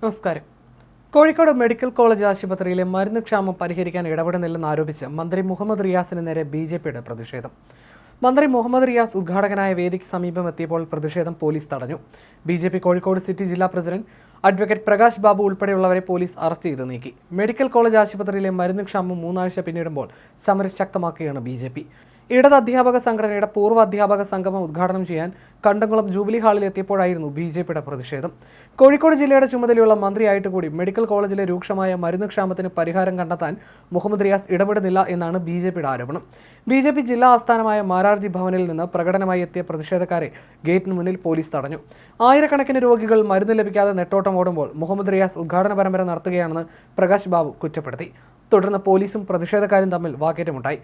നമസ്കാരം. Kozhikode medical college ആശുപത്രിയിലെ മരുന്ന് ക്ഷാമം പരിഹരിക്കാൻ ഇടപെടുന്നില്ലെന്ന് ആരോപിച്ച് മന്ത്രി മുഹമ്മദ് റിയാസിന് നേരെ ബി ജെ പിയുടെ പ്രതിഷേധം. മന്ത്രി മുഹമ്മദ് റിയാസ് ഉദ്ഘാടകനായ വേദിക്ക് സമീപം എത്തിയപ്പോൾ പ്രതിഷേധം പോലീസ് തടഞ്ഞു. B J P Kozhikode city ജില്ലാ പ്രസിഡന്റ് അഡ്വക്കേറ്റ് പ്രകാശ് ബാബു ഉൾപ്പെടെയുള്ളവരെ പോലീസ് അറസ്റ്റ് ചെയ്ത് നീക്കി. മെഡിക്കൽ കോളേജ് ആശുപത്രിയിലെ മരുന്ന് ക്ഷാമം മൂന്നാഴ്ച പിന്നിടുമ്പോൾ സമരം ശക്തമാക്കുകയാണ് ബി ഇടത് അധ്യാപക സംഘടനയുടെ പൂർവ അധ്യാപക സംഗമം ഉദ്ഘാടനം ചെയ്യാൻ കണ്ടംകുളം ജൂബിലി ഹാളിൽ എത്തിയപ്പോഴായിരുന്നു ബി ജെ പിയുടെ പ്രതിഷേധം. കോഴിക്കോട് ജില്ലയുടെ ചുമതലയുള്ള മന്ത്രിയായിട്ട് കൂടി മെഡിക്കൽ കോളേജിലെ രൂക്ഷമായ മരുന്ന് ക്ഷാമത്തിന് പരിഹാരം കണ്ടെത്താൻ മുഹമ്മദ് റിയാസ് ഇടപെടുന്നില്ല എന്നാണ് ബി ജെ പിയുടെ ആരോപണം. ബി ജെ പി ജില്ലാ ആസ്ഥാനമായ മാരാർജി ഭവനിൽ നിന്ന് പ്രകടനമായി എത്തിയ പ്രതിഷേധക്കാരെ ഗേറ്റിന് മുന്നിൽ പോലീസ് തടഞ്ഞു. ആയിരക്കണക്കിന് രോഗികൾ മരുന്ന് ലഭിക്കാതെ നെട്ടോട്ടം ഓടുമ്പോൾ മുഹമ്മദ് റിയാസ് ഉദ്ഘാടന പരമ്പര നടത്തുകയാണെന്ന് പ്രകാശ് ബാബു കുറ്റപ്പെടുത്തി. തുടർന്ന് പോലീസും പ്രതിഷേധക്കാരും തമ്മിൽ വാക്കേറ്റമുണ്ടായി.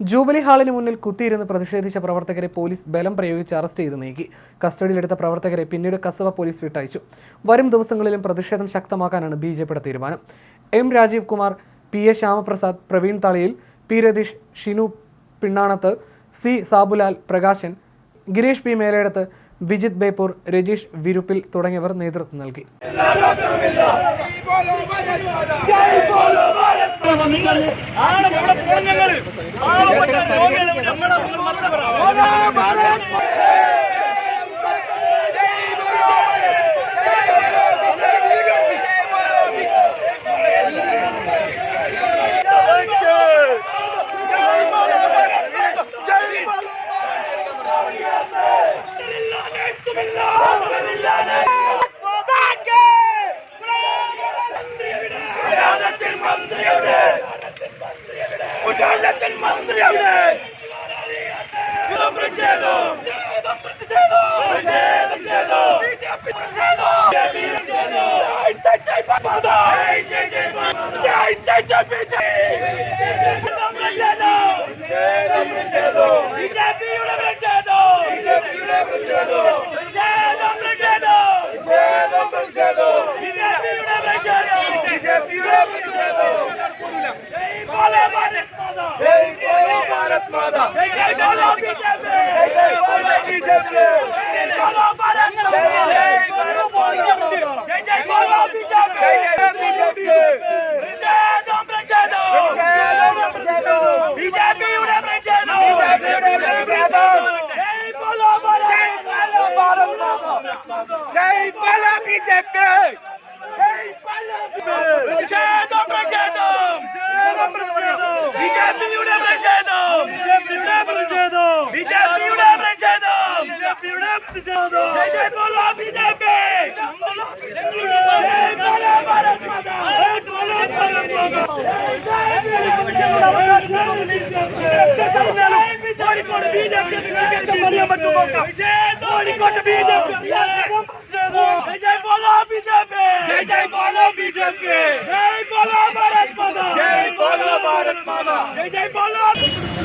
ജൂബിലി ഹാളിന് മുന്നിൽ കുത്തിയിരുന്ന് പ്രതിഷേധിച്ച പ്രവർത്തകരെ പോലീസ് ബലം പ്രയോഗിച്ച് അറസ്റ്റ് ചെയ്ത് നീക്കി. കസ്റ്റഡിയിലെടുത്ത പ്രവർത്തകരെ പിന്നീട് കസവ പോലീസ് വിട്ടയച്ചു. വരും ദിവസങ്ങളിലും പ്രതിഷേധം ശക്തമാക്കാനാണ് ബി ജെ പിയുടെ തീരുമാനം. M Rajeev Kumar P A Shyamaprasad Praveen Thaliyil P Ratheesh Shinu Pinnanath C Sabulal Prakashan Gireesh P Meledath Vijith Beypore Rajeesh Viruppil തുടങ്ങിയവർ നേതൃത്വം നൽകി. ആണ് നമ്മുടെ പൂർണങ്ങൾ പാവപ്പെട്ട രോഗികളെ നമ്മുടെ മന്ത്രി മന്ത്രി അവിടെ പ്രതിഷേധം പ്രതിഷേധം പ്രതിഷേധം ഭാരത് ബോലോ പ്രതിഷേധം പ്രതിഷേധം ബിജെപിയുടെ പ്രതിഷേധം ബിജെപിയുടെ പ്രതിഷേധം പ്രതിഷേധം പ്രതിഷേധം ബോലോ ഭാരത് മാതാ ജയ് ബോലോ Bharat Mata Kozhikode B J P Kozhikode B J P ബോലോ B J P ജയ് ജയ് ബോലോ ബി ജെ പി ജയ് ബോലോ ഭാരത് മാതാ ജയ് ബോലോ